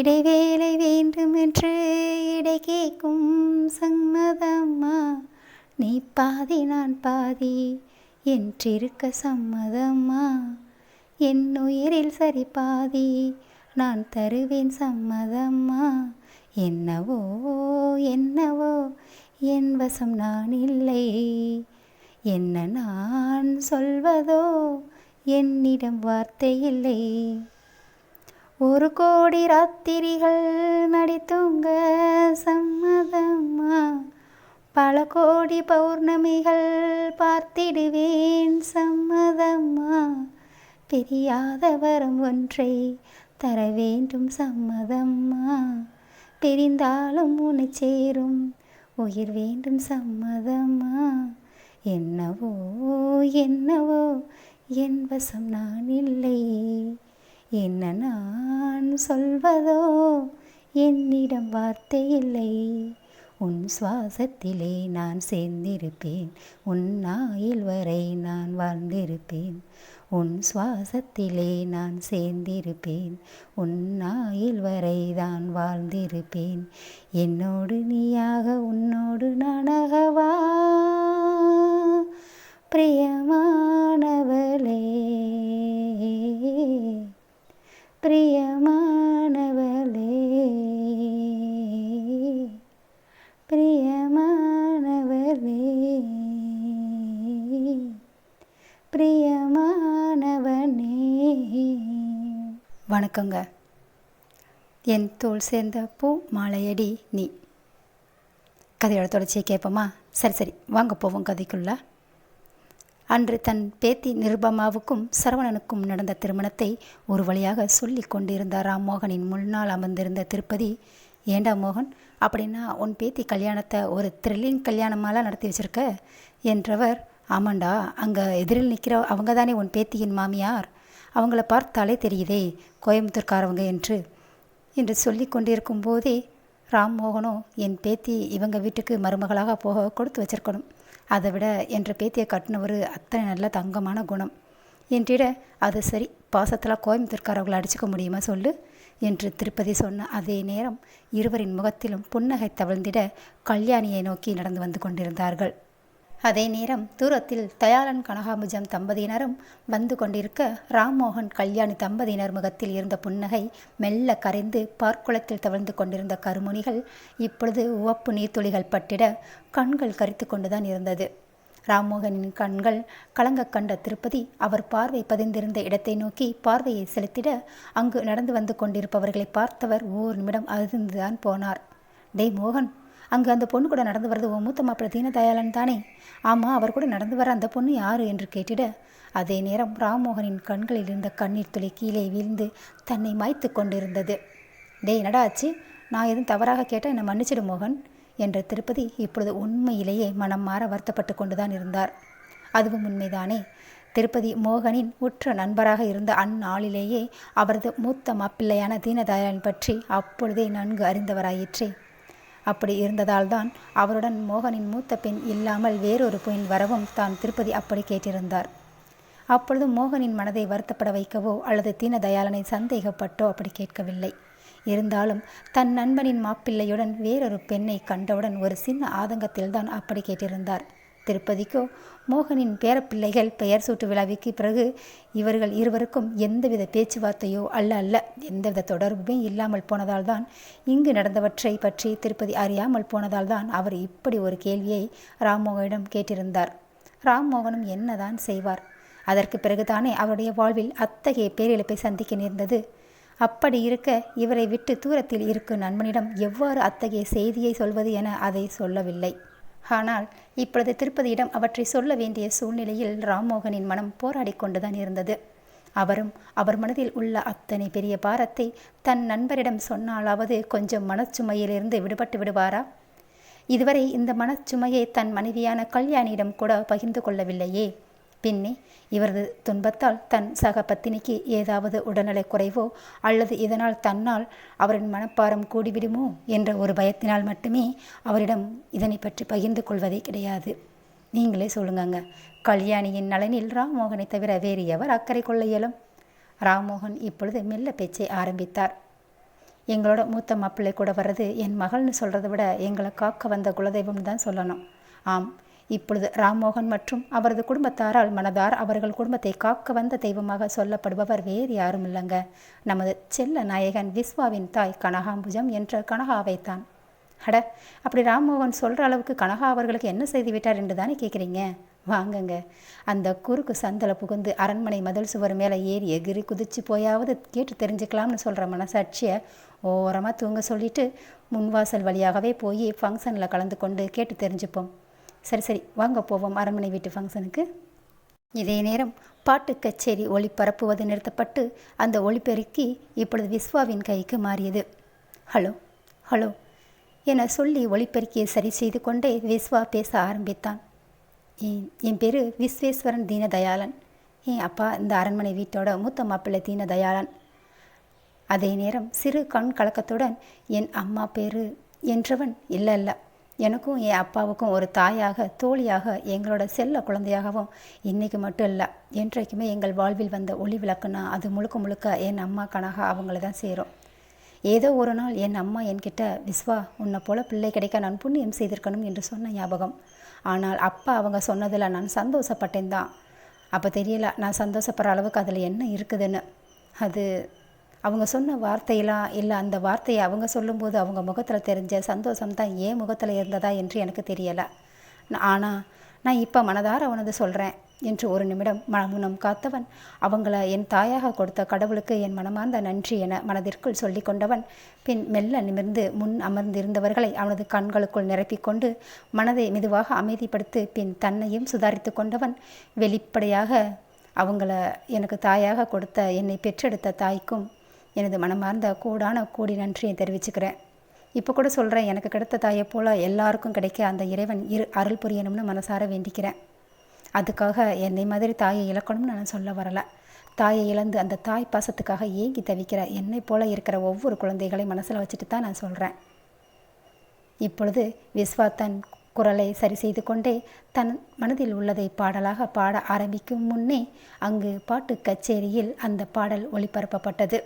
இடைவேளை வேண்டுமென்று இடை கேட்கும் சம்மதம்மா. நீ பாதி நான் பாதி என்றிருக்க சம்மதம்மா. என் உயிரில் சரி பாதி நான் தருவேன் சம்மதம்மா. என்னவோ என்னவோ என் வசம் நான் இல்லை. என்ன நான் சொல்வதோ என்னிடம் வார்த்தை இல்லை. ஒரு கோடி ராத்திரிகள் நடித்துங்க சம்மதம்மா. பல கோடி பௌர்ணமிகள் பார்த்திடுவேன் சம்மதம்மா. பிரியாத வரம் ஒன்றை தர வேண்டும் சம்மதம்மா. பிரிந்தாலும் உன்னை சேரும் உயிர் வேண்டும் சம்மதம்மா. என்னவோ என்னவோ என் வசம் நான் இல்லை. என்ன நான் சொல்வதோ? என்னிடம் வார்த்தை இல்லை. உன் சுவாசத்திலே நான் சேர்ந்திருப்பேன். உன் ஆயில் வரை நான் வாழ்ந்திருப்பேன். உன் சுவாசத்திலே நான் சேர்ந்திருப்பேன். உன் ஆயில் வரை தான் வாழ்ந்திருப்பேன். என்னோடு நீயாக உன்னோடு நானகவா? பிரியமானவளே. பிரியமானவளே. பிரியமானவளே. பிரியமானவனே. வணக்கங்க. என் தோல் சேர்ந்த பூ மாலையடி நீ. கதையோட தொடர்ச்சியை கேட்போமா? சரி சரி. வாங்க போவோம் கதைக்குள்ளே. அன்று தன் பேத்தி நிருபமாவுக்கும் சரவணனுக்கும் நடந்த திருமணத்தை ஒரு வழியாக சொல்லி கொண்டிருந்த ராம்மோகனின் முன்னால் அமர்ந்திருந்த திருப்பதி ஏண்டா மோகன் அப்படின்னா உன் பேத்தி கல்யாணத்தை ஒரு த்ரில்லிங் கல்யாணமாலாம் நடத்தி வச்சிருக்க? என்றவர் ஆமாண்டா அங்கே எதிரில் நிற்கிற அவங்க தானே உன் பேத்தியின் மாமியார். அவங்கள பார்த்தாலே தெரியுதே கோயம்புத்தூர்காரவங்க என்று என்று சொல்லி கொண்டிருக்கும் போதே ராம்மோகனும் என் பேத்தி இவங்க வீட்டுக்கு மருமகளாக போக கொடுத்து வச்சிருக்கணும். அதை விட என்ற பேத்தியை கட்டினவர் அத்தனை நல்ல தங்கமான குணம். என்றிட அது சரி பாசத்தில் கோயம்புத்தூர்காரவங்களை அடிச்சுக்க முடியுமா சொல்லு? என்று திருப்பதி சொன்ன அதே நேரம் இருவரின் முகத்திலும் புன்னகை தவழ்ந்திட கல்யாணியை நோக்கி நடந்து வந்து கொண்டிருந்தார்கள். அதே நேரம் தூரத்தில் தயாளன் கனகாமுஜம் தம்பதியினரும் வந்து கொண்டிருக்க ராம்மோகன் கல்யாணி தம்பதியினர் முகத்தில் இருந்த புன்னகை மெல்ல கரைந்து பார்க்குளத்தில் தவழ்ந்து கொண்டிருந்த கருமுனிகள் இப்பொழுது உவப்பு நீர்த்துளிகள் பட்டிட கண்கள் கரித்து கொண்டுதான் இருந்தது. ராம்மோகனின் கண்கள் கலங்க கண்ட திருப்பதி அவர் பார்வை பதிந்திருந்த இடத்தை நோக்கி பார்வையை செலுத்திட அங்கு நடந்து வந்து கொண்டிருப்பவர்களை பார்த்தவர் ஓர் நிமிடம் அதிர்ந்துதான் போனார். டே மோகன் அங்கே அந்த பொண்ணு கூட நடந்து வர்றது உன் மூத்த மாப்பிள்ள தீனதயாளன் தானே? ஆமாம் அவர் கூட நடந்து வர அந்த பொண்ணு யாரு என்று கேட்டிட. அதே நேரம் ராம்மோகனின் கண்களில் இருந்த கண்ணீர் துளி கீழே வீழ்ந்து தன்னை மாய்த்து கொண்டிருந்தது. டேய் என்னடா ஆச்சு? நான் எதுவும் தவறாக கேட்டால் என்னை மன்னிச்சிடு மோகன் என்ற திருப்பதி இப்பொழுது உண்மையிலேயே மனம் மாற வருத்தப்பட்டு கொண்டுதான் இருந்தார். அதுவும் உண்மைதானே? திருப்பதி மோகனின் உற்ற நண்பராக இருந்த அந்நாளிலேயே அவரது மூத்த மாப்பிள்ளையான தீனதயாளன் பற்றி அப்பொழுதே நன்கு அறிந்தவராயிற்றே. அப்படி இருந்ததால்தான் அவருடன் மோகனின் மூத்த பெண் இல்லாமல் வேறொரு பெண் வரவும் தான் திருப்பதி அப்படி கேட்டிருந்தார். அப்பொழுது மோகனின் மனதை வருத்தப்பட வைக்கவோ அல்லது தீனதயாளனை சந்தேகப்பட்டோ அப்படி கேட்கவில்லை. இருந்தாலும் தன் நண்பனின் மாப்பிள்ளையுடன் வேறொரு பெண்ணை கண்டவுடன் ஒரு சின்ன ஆதங்கத்தில்தான் அப்படி கேட்டிருந்தார். திருப்பதிக்கோ மோகனின் பேரப்பிள்ளைகள் பெயர் சூட்டு விழாவிற்கு பிறகு இவர்கள் இருவருக்கும் எந்தவித பேச்சுவார்த்தையோ அல்ல அல்ல எந்தவித தொடர்புமே இல்லாமல் போனதால் தான் இங்கு நடந்தவற்றை பற்றி திருப்பதி அறியாமல் போனதால் தான் அவர் இப்படி ஒரு கேள்வியை ராம்மோகனிடம் கேட்டிருந்தார். ராம்மோகனும் என்னதான் செய்வார்? அதற்கு பிறகுதானே அவருடைய வாழ்வில் அத்தகைய பேரிழப்பை சந்திக்க நேர்ந்தது. அப்படி இருக்க இவரை விட்டு தூரத்தில் இருக்கும் நண்பனிடம் எவ்வாறு அத்தகைய செய்தியை சொல்வது என அதை சொல்லவில்லை. ஆனால் இப்பொழுது திருப்பதியிடம் அவற்றை சொல்ல வேண்டிய சூழ்நிலையில் ராம்மோகனின் மனம் போராடி கொண்டுதான் இருந்தது. அவரும் அவர் மனதில் உள்ள அத்தனை பெரிய பாரத்தை தன் நண்பரிடம் சொன்னாலாவது கொஞ்சம் மனச்சுமையிலிருந்து விடுபட்டு விடுவாரா? இதுவரை இந்த மனச்சுமையை தன் மனைவியான கல்யாணியிடம் கூட பகிர்ந்து கொள்ளவில்லையே. பின்னே இவரது துன்பத்தால் தன் சக பத்தினிக்கு ஏதாவது உடல்நலை குறைவோ அல்லது இதனால் தன்னால் அவரின் மனப்பாரம் கூடிவிடுமோ என்ற ஒரு பயத்தினால் மட்டுமே அவரிடம் இதனை பற்றி பகிர்ந்து கொள்வதே கிடையாது. நீங்களே சொல்லுங்கங்க. கல்யாணியின் நலனில் ராம்மோகனை தவிர வேறு எவர் அக்கறை கொள்ள இயலும்? ராம்மோகன் இப்பொழுது மெல்ல பேச்சை ஆரம்பித்தார். எங்களோட மூத்த மாப்பிள்ளை கூட வர்றது என் மகள்னு சொல்கிறத விட எங்களை காக்க வந்த குலதெய்வம்னு தான் சொல்லணும். ஆம் இப்பொழுது ராம்மோகன் மற்றும் அவரது குடும்பத்தாரால் மனதார் அவர்கள் குடும்பத்தை காக்க வந்த தெய்வமாக சொல்லப்படுபவர் வேறு யாரும் இல்லைங்க. நமது செல்ல நாயகன் விஸ்வாவின் தாய் கனகாம்புஜம் என்ற கனகாவைத்தான். அட அப்படி ராம்மோகன் சொல்கிற அளவுக்கு கனகா அவர்களுக்கு என்ன செய்து விட்டார் என்று தானே கேட்குறீங்க வாங்கங்க. அந்த குறுக்கு சந்தல புகுந்து அரண்மனை மதில் சுவர் மேலே ஏறி எகிரி குதிச்சு போயாவது கேட்டு தெரிஞ்சுக்கலாம்னு சொல்கிற மனசாட்சியை ஓரமாக தூங்க சொல்லிட்டு முன்வாசல் வழியாகவே போய் ஃபங்க்ஷனில் கலந்து கொண்டு கேட்டு தெரிஞ்சுப்போம். சரி சரி. வாங்க போவோம் அரண்மனை வீட்டு ஃபங்க்ஷனுக்கு இதே நேரம் பாட்டு கச்சேரி ஒளிபரப்புவது நிறுத்தப்பட்டு அந்த ஒளிபெருக்கி இப்பொழுது விஸ்வாவின் கைக்கு மாறியது. ஹலோ ஹலோ என சொல்லி ஒளிபெருக்கியை சரி செய்து கொண்டே விஸ்வா பேச ஆரம்பித்தான். என் என் பேர் விஸ்வேஸ்வரன் தீனதயாளன். என் அப்பா இந்த அரண்மனை வீட்டோட மூத்த மாப்பிள்ளை தீனதயாளன்? அதே நேரம் சிறு கண் கலக்கத்துடன் என் அம்மா பேரு என்றவன் இல்லை இல்லை எனக்கும் என் அப்பாவுக்கும் ஒரு தாயாக தோழியாக எங்களோட செல்ல குழந்தையாகவும் இன்றைக்கு மட்டும் இல்லை என்றைக்குமே எங்கள் வாழ்வில் வந்த ஒளி விளக்குன்னா அது முழுக்க முழுக்க என் அம்மா கனகா அவங்கள தான் சேரும். ஏதோ ஒரு நாள் என் அம்மா என்கிட்ட விஸ்வா உன்னை போல பிள்ளை கிடைக்க நான் புண்ணியம் செய்திருக்கணும் என்று சொன்ன ஞாபகம். ஆனால் அப்பா அவங்க சொன்னதில் நான் சந்தோஷப்பட்டேன் தான். அப்போ தெரியல நான் சந்தோஷப்படுற அளவுக்கு அதில் என்ன இருக்குதுன்னு. அது அவங்க சொன்ன வார்த்தையெல்லாம் இல்லை அந்த வார்த்தையை அவங்க சொல்லும்போது அவங்க முகத்தில் தெரிஞ்ச சந்தோஷம் தான் ஏன் முகத்தில் இருந்ததா என்று எனக்கு தெரியலை. ஆனால் நான் இப்போ மனதார அவனது சொல்கிறேன் என்று ஒரு நிமிடம் மனமுனம் காத்தவன் அவங்கள என் தாயாக கொடுத்த கடவுளுக்கு என் மனமார்ந்த நன்றி என மனதிற்குள் சொல்லி கொண்டவன் பின் மெல்ல நிமிர்ந்து முன் அமர்ந்திருந்தவர்களை அவனது கண்களுக்குள் நிரப்பிக்கொண்டு மனதை மெதுவாக அமைதிப்படுத்தி பின் தன்னையும் சுதாரித்து கொண்டவன் வெளிப்படையாக அவங்கள எனக்கு தாயாக கொடுத்த என்னை பெற்றெடுத்த தாய்க்கும் எனது மனமார்ந்த கூடான கூடி நன்றியை தெரிவிச்சுக்கிறேன். இப்போ கூட சொல்கிறேன் எனக்கு கிடைத்த தாயை போல் எல்லாருக்கும் கிடைக்க அந்த இறைவன் இரு அருள் புரியணும்னு மனசார வேண்டிக்கிறேன். அதுக்காக என்னை மாதிரி தாயை இழக்கணும்னு நான் சொல்ல வரலை. தாயை இழந்து அந்த தாய் பாசத்துக்காக ஏங்கி தவிக்கிற என்னை போல இருக்கிற ஒவ்வொரு குழந்தைகளை மனசில் வச்சுட்டு தான் நான் சொல்கிறேன் இப்பொழுது விஸ்வா தன் குரலை சரி செய்து கொண்டே தன் மனதில் உள்ளதை பாடலாக பாட ஆரம்பிக்கும் முன்னே அங்கு பாட்டு கச்சேரியில் அந்த பாடல் ஒளிபரப்பப்பட்டது.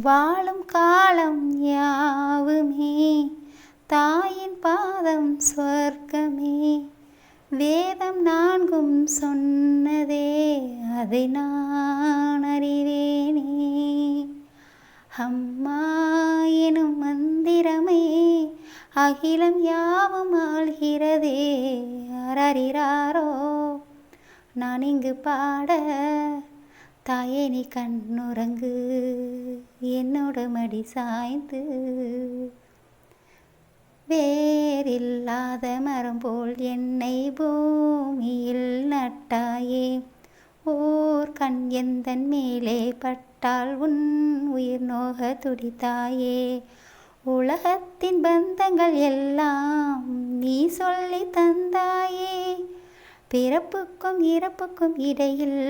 வாழும் காலம் யாவுமே? தாயின் பாதம் சொர்க்கமே. வேதம் நான்கும் சொன்னதே அதை நான் அறிவேனே. அம்மா எனும் மந்திரமே அகிலம் யாவும் ஆள்கிறதே. அரறிறாரோ நான் இங்கு பாட தாயே நீ கண்ணுறங்கு. என்னோட மடி சாய்ந்து. வேறில்லாத மரம் போல் என்னை பூமியில் நட்டாயே. ஓர் கண் எந்தன் மேலே பட்டால் உன் உயிர் நோக துடித்தாயே. உலகத்தின் பந்தங்கள் எல்லாம் நீ சொல்லி தந்தாயே. பிறப்புக்கும் இறப்புக்கும் இடையில்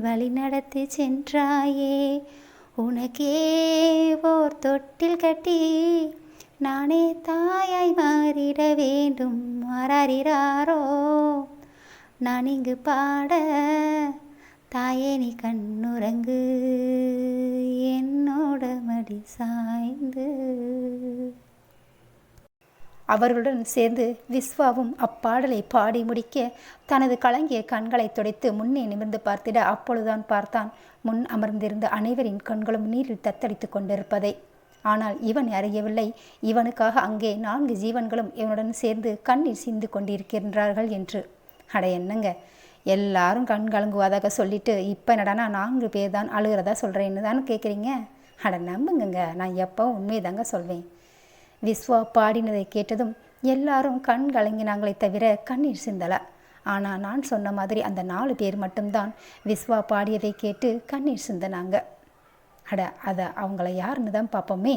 வழி நடத்தி சென்றாயே. உனக்கே ஓர் தொட்டில் கட்டி நானே தாயாய் மாறிட வேண்டும். மாறாரிறாரோ நான் இங்கு பாட தாயே நீ கண்ணுறங்கு. என்னோட மடி சாய்ந்து அவர்களுடன் சேர்ந்து விஸ்வாவும் அப்பாடலை பாடி முடிக்க தனது கலங்கிய கண்களை துடைத்து முன்னே நிமிர்ந்து பார்த்திட அப்பொழுதுதான் பார்த்தான். முன் அமர்ந்திருந்த அனைவரின் கண்களும் நீரில் தத்தளித்து கொண்டிருப்பதை. ஆனால் இவன் அறியவில்லை. இவனுக்காக அங்கே நான்கு ஜீவன்களும் இவனுடன் சேர்ந்து கண்ணீர் சிந்து கொண்டிருக்கின்றார்கள் என்று. அட என்னங்க? எல்லாரும் கண் கலங்குவதாக சொல்லிட்டு இப்போ என்னடானா நான்கு பேர் தான் அழுகிறதா சொல்கிறேன்னு தானே கேட்குறீங்க அட நம்புங்கங்க. நான் எப்போ உண்மையை தாங்க சொல்வேன். விஸ்வா பாடினதை கேட்டதும் எல்லாரும் கண் கலங்கினாங்களே தவிர கண்ணீர் சிந்தலை. ஆனால் நான் சொன்ன மாதிரி அந்த நாலு பேர் மட்டும்தான் விஸ்வா பாடியதை கேட்டு கண்ணீர் சிந்தனாங்க. அட அதை அவங்கள யாருன்னு தான் பார்ப்போமே